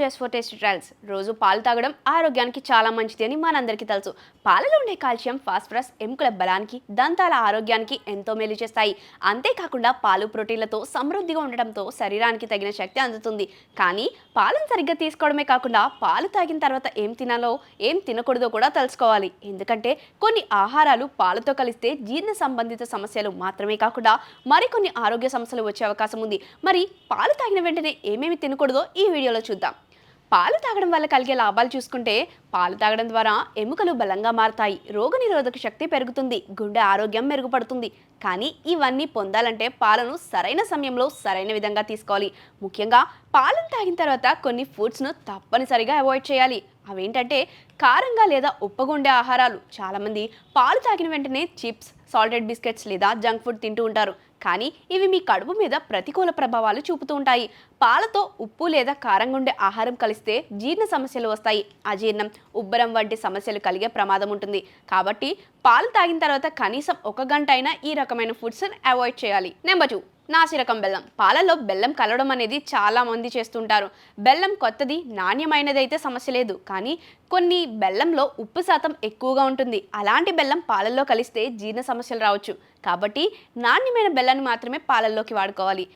Just for taste trials. రోజు పాలు తాగడం ఆరోగ్యానికి చాలా మంచిది అని మనందరికీ తెలుసు. పాలలో ఉండే కాల్షియం ఫాస్ఫరస్ ఎముకల బలానికి దంతాల ఆరోగ్యానికి ఎంతో మేలు చేస్తాయి. అంతేకాకుండా పాలు ప్రోటీన్లతో సమృద్ధిగా ఉండడంతో శరీరానికి తగిన శక్తి అందుతుంది. కానీ పాలను సరిగ్గా తీసుకోవడమే కాకుండా పాలు తాగిన తర్వాత ఏం తినాలో ఏం తినకూడదో కూడా తెలుసుకోవాలి. ఎందుకంటే కొన్ని ఆహారాలు పాలతో కలిస్తే జీర్ణ సంబంధిత సమస్యలు మాత్రమే కాకుండా మరికొన్ని ఆరోగ్య సమస్యలు వచ్చే అవకాశం ఉంది. మరి పాలు తాగిన వెంటనే ఏమేమి తినకూడదో ఈ వీడియోలో చూద్దాం. పాలు తాగడం వల్ల కలిగే లాభాలు చూసుకుంటే పాలు తాగడం ద్వారా ఎముకలు బలంగా మారతాయి. రోగనిరోధక శక్తి పెరుగుతుంది. గుండె ఆరోగ్యం మెరుగుపడుతుంది. కానీ ఇవన్నీ పొందాలంటే పాలను సరైన సమయంలో సరైన విధంగా తీసుకోవాలి. ముఖ్యంగా పాలను తాగిన తర్వాత కొన్ని ఫుడ్స్ను తప్పనిసరిగా అవాయిడ్ చేయాలి. అవేంటంటే కారంగా లేదా ఉప్పగుండే ఆహారాలు. చాలామంది పాలు తాగిన వెంటనే చిప్స్ సాల్టెడ్ బిస్కెట్స్ లేదా జంక్ ఫుడ్ తింటూ ఉంటారు. కానీ ఇవి మీ కడుపు మీద ప్రతికూల ప్రభావాలు చూపుతూ ఉంటాయి. పాలతో ఉప్పు లేదా కారంగా ఉండే ఆహారం కలిస్తే జీర్ణ సమస్యలు వస్తాయి. అజీర్ణం ఉబ్బరం వంటి సమస్యలు కలిగే ప్రమాదం ఉంటుంది. కాబట్టి పాలు తాగిన తర్వాత కనీసం ఒక గంట అయినా ఈ రకమైన ఫుడ్స్ అవాయిడ్ చేయాలి. Number two. నాసిరకం బెల్లం. పాలలో బెల్లం కలవడం అనేది చాలా మంది చేస్తుంటారు. బెల్లం కొత్తది నాణ్యమైనది అయితే సమస్య లేదు. కానీ కొన్ని బెల్లంలో ఉప్పు శాతం ఎక్కువగా ఉంటుంది. అలాంటి బెల్లం పాలల్లో కలిస్తే జీర్ణ సమస్యలు రావచ్చు. కాబట్టి నాణ్యమైన బెల్లాన్ని మాత్రమే పాలల్లోకి వాడుకోవాలి.